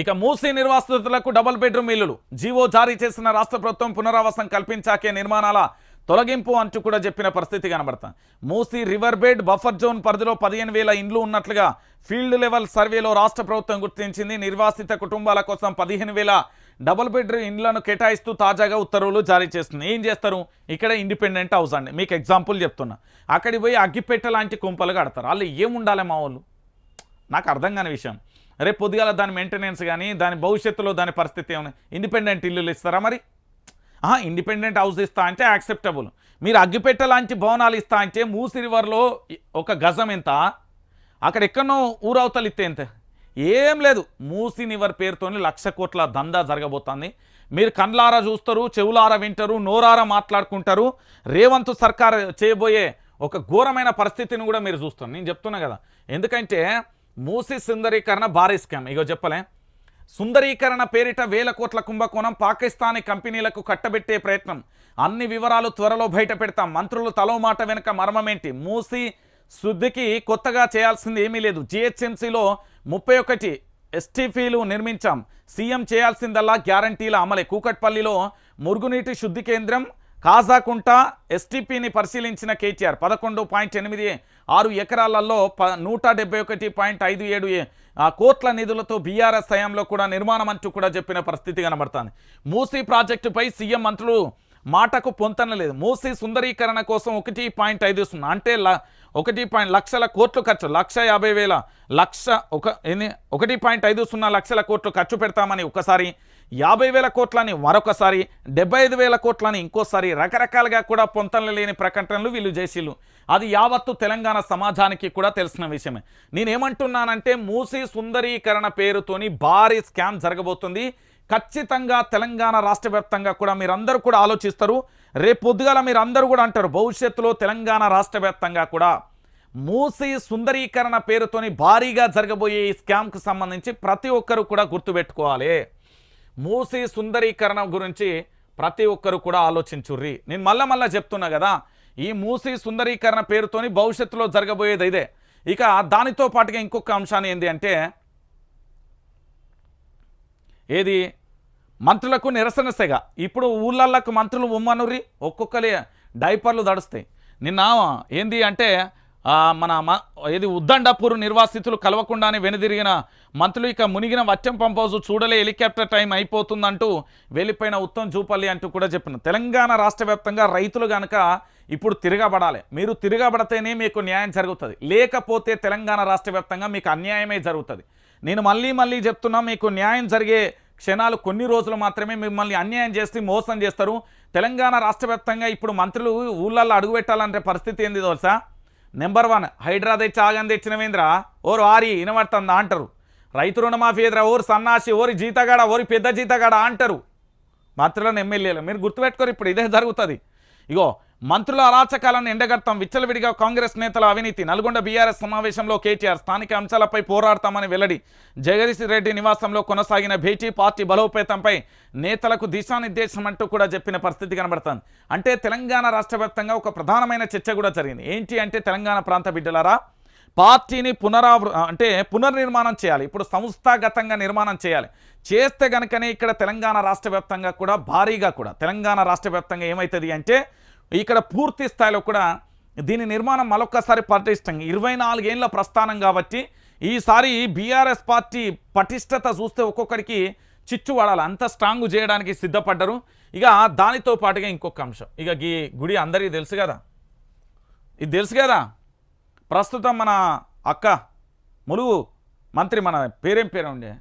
ఇక మూసీ నిర్వాసితులకు double bedroom ఇల్లులు. జీవో జారీ చేసిన రాష్ట్ర ప్రభుత్వం పునరావాసం కల్పించాకే నిర్మాణాల తొలగింపు అంటూ కూడా చెప్పిన పరిస్థితి కనబడతాం Musi river bed buffer zone పరిధిలో పదిహేను వేల ఇండ్లు ఉన్నట్లుగా ఫీల్డ్ లెవెల్ సర్వేలో రాష్ట్ర ప్రభుత్వం గుర్తించింది. నిర్వాసిత కుటుంబాల కోసం పదిహేను వేల డబుల్ బెడ్రూమ్ ఇండ్లను కేటాయిస్తూ తాజాగా ఉత్తర్వులు జారీ చేస్తుంది ఏం చేస్తారు? ఇక్కడ ఇండిపెండెంట్ హౌస్ అండి. మీకు ఎగ్జాంపుల్ చెప్తున్నా. అక్కడికి పోయి అగ్గిపెట్టె లాంటి కుంపలు కడతారు. వాళ్ళు ఏముండాలి మా వాళ్ళు? నాకు అర్థం కాని విషయం. రేపు పొద్దుగాల దాని మెయింటెనెన్స్ కానీ దాని భవిష్యత్తులో దాని పరిస్థితి ఏమైనా ఇండిపెండెంట్ ఇల్లులు ఇస్తారా మరి? ఇండిపెండెంట్ హౌస్ ఇస్తా అంటే యాక్సెప్టబుల్ మీరు అగ్గిపెట్టె లాంటి భవనాలు ఇస్తా అంటే మూసి రివర్లో ఒక గజం ఎంత? అక్కడ ఎక్కడనో ఊరవతలు ఇస్తే ఎంత? ఏం లేదు. మూసి నివర్ పేరుతోని లక్ష కోట్ల దందా జరగబోతోంది. మీరు కండ్లారా చూస్తారు చెవులారా వింటారు నోరారా మాట్లాడుకుంటారు. రేవంత్ సర్కార్ చేయబోయే ఒక ఘోరమైన పరిస్థితిని కూడా మీరు చూస్తారు. నేను చెప్తున్నా కదా. ఎందుకంటే మూసి సుందరీకరణ భారీ స్కామ్. ఇగో చెప్పలే. సుందరీకరణ పేరిట వేల కోట్ల కుంభకోణం పాకిస్తానీ కంపెనీలకు కట్టబెట్టే ప్రయత్నం. అన్ని వివరాలు త్వరలో బయట పెడతాం. మంత్రులు తలో మాట వెనుక మర్మమేంటి? మూసి శుద్ధికి కొత్తగా చేయాల్సింది ఏమీ లేదు. జిహెచ్ఎంసీలో ముప్పై ఒకటి ఎస్టీఫీలు నిర్మించాం. సీఎం చేయాల్సిందల్లా గ్యారంటీల అమలే. కూకట్పల్లిలో మురుగునీటి శుద్ధి కేంద్రం కాజాకుంట ఎస్టీపీని పరిశీలించిన కేటీఆర్. పదకొండు పాయింట్ ఎనిమిది ఆరు ఎకరాలలో ప నూట డెబ్బై ఒకటి పాయింట్ ఐదు ఏడు కోట్ల నిధులతో బీఆర్ఎస్ హయాంలో కూడా నిర్మాణం అంటూ కూడా చెప్పిన పరిస్థితి కనబడుతుంది. మూసీ ప్రాజెక్టుపై సీఎం మంత్రులు మాటకు పొంతన లేదు. మూసీ సుందరీకరణ కోసం ఒకటి పాయింట్ ఐదు సున్నా. అంటే ల- ఒకటి పాయింట్ లక్షల కోట్లు ఖర్చు. లక్ష యాభై వేల లక్ష ఒక ఎన్ని ఒకటి పాయింట్ ఐదు సున్నా లక్షల కోట్లు ఖర్చు పెడతామని ఒకసారి యాభై వేల కోట్లని మరొకసారి డెబ్బై ఐదు వేల కోట్లని ఇంకోసారి రకరకాలుగా కూడా పొంతనలు లేని ప్రకటనలు వీళ్ళు చేసిళ్ళు. అది యావత్తు తెలంగాణ సమాజానికి కూడా తెలిసిన విషయమే. నేనేమంటున్నానంటే మూసీ సుందరీకరణ పేరుతోని భారీ స్కామ్ జరగబోతుంది. ఖచ్చితంగా తెలంగాణ రాష్ట్ర వ్యాప్తంగా కూడా మీరందరూ కూడా ఆలోచిస్తారు. రేపు పొద్దుగాల మీరందరూ కూడా అంటారు భవిష్యత్తులో తెలంగాణ రాష్ట్ర వ్యాప్తంగా కూడా మూసి సుందరీకరణ పేరుతోని భారీగా జరగబోయే ఈ స్కామ్కు సంబంధించి ప్రతి ఒక్కరు కూడా గుర్తుపెట్టుకోవాలి. మూసి సుందరీకరణ గురించి ప్రతి ఒక్కరు కూడా ఆలోచించుర్రి. నేను మళ్ళా మళ్ళా చెప్తున్నా కదా ఈ మూసి సుందరీకరణ పేరుతోని భవిష్యత్తులో జరగబోయేది ఇదే. ఇక దానితో పాటుగా ఇంకొక అంశాన్ని ఏంటి అంటే ఏది? మంత్రులకు నిరసన సెగ. ఇప్పుడు ఊళ్ళకు మంత్రులు ఉమ్మనురి ఒక్కొక్కరి డైపర్లు దడుస్తాయి. నిన్న ఏంది అంటే మన ఏది ఉద్దండపూర్ నిర్వాసితులు కలవకుండానే వెనుదిరిగిన మంత్రులు ఇక మునిగిన వచ్చం పంపోజు చూడలే హెలికాప్టర్ టైం అయిపోతుందంటూ వెళ్ళిపోయిన ఉత్తమ్ చూపల్లి అంటూ కూడా చెప్పిన. తెలంగాణ రాష్ట్ర వ్యాప్తంగా రైతులు కనుక ఇప్పుడు తిరగబడాలి. మీరు తిరగబడితేనే మీకు న్యాయం జరుగుతుంది. లేకపోతే తెలంగాణ రాష్ట్ర వ్యాప్తంగా మీకు అన్యాయమే జరుగుతుంది. నేను మళ్ళీ మళ్ళీ చెప్తున్నా మీకు న్యాయం జరిగే క్షణాలు కొన్ని రోజులు మాత్రమే మిమ్మల్ని అన్యాయం చేసి మోసం చేస్తారు. తెలంగాణ రాష్ట్ర ఇప్పుడు మంత్రులు ఊళ్ళల్లో అడుగుపెట్టాలంటే పరిస్థితి ఏంది తెలుసా? నెంబర్ వన్ హైడ్రా తెచ్చి ఆగం తెచ్చినవేంద్రా ఓరు ఆరి వినబడుతుందా అంటారు. రైతు రుణమాఫీ ఎదురా ఓరు సన్నాసి ఓరి జీతగాడ ఓరి పెద్ద జీతగాడ అంటారు. మంత్రులను ఎమ్మెల్యేలు మీరు గుర్తుపెట్టుకోరు ఇప్పుడు ఇదే జరుగుతుంది. ఇగో మంత్రుల అరాచకాలను ఎండగడతాం. విచ్చలవిడిగా కాంగ్రెస్ నేతల అవినీతి. నల్గొండ బీఆర్ఎస్ సమావేశంలో కేటీఆర్ స్థానిక అంశాలపై పోరాడతామని వెల్లడి. జగదీశ్ రెడ్డి నివాసంలో కొనసాగిన భేటీ పార్టీ బలోపేతంపై నేతలకు దిశానిర్దేశం అంటూ కూడా చెప్పిన పరిస్థితి కనబడుతుంది. అంటే తెలంగాణ రాష్ట్ర ఒక ప్రధానమైన చర్చ కూడా జరిగింది. ఏంటి అంటే తెలంగాణ ప్రాంత బిడ్డలారా పార్టీని పునరావృ అంటే పునర్నిర్మాణం చేయాలి. ఇప్పుడు సంస్థాగతంగా నిర్మాణం చేయాలి. చేస్తే గనుకనే ఇక్కడ తెలంగాణ రాష్ట్ర వ్యాప్తంగా కూడా భారీగా కూడా తెలంగాణ రాష్ట్ర వ్యాప్తంగా ఏమవుతుంది అంటే ఇక్కడ పూర్తి స్థాయిలో కూడా దీని నిర్మాణం మరొకసారి పటిష్టంగా ఇరవై నాలుగేళ్ళ ప్రస్థానం కాబట్టి ఈసారి బీఆర్ఎస్ పార్టీ పటిష్టత చూస్తే ఒక్కొక్కరికి చిచ్చు అంత స్ట్రాంగ్ చేయడానికి సిద్ధపడ్డరు. ఇక దానితో పాటుగా ఇంకొక అంశం. ఇక ఈ గుడి అందరికీ తెలుసు కదా? ఇది తెలుసు కదా? ప్రస్తుతం మన అక్క ములుగు మంత్రి మన పేరేం పేరు ఉండే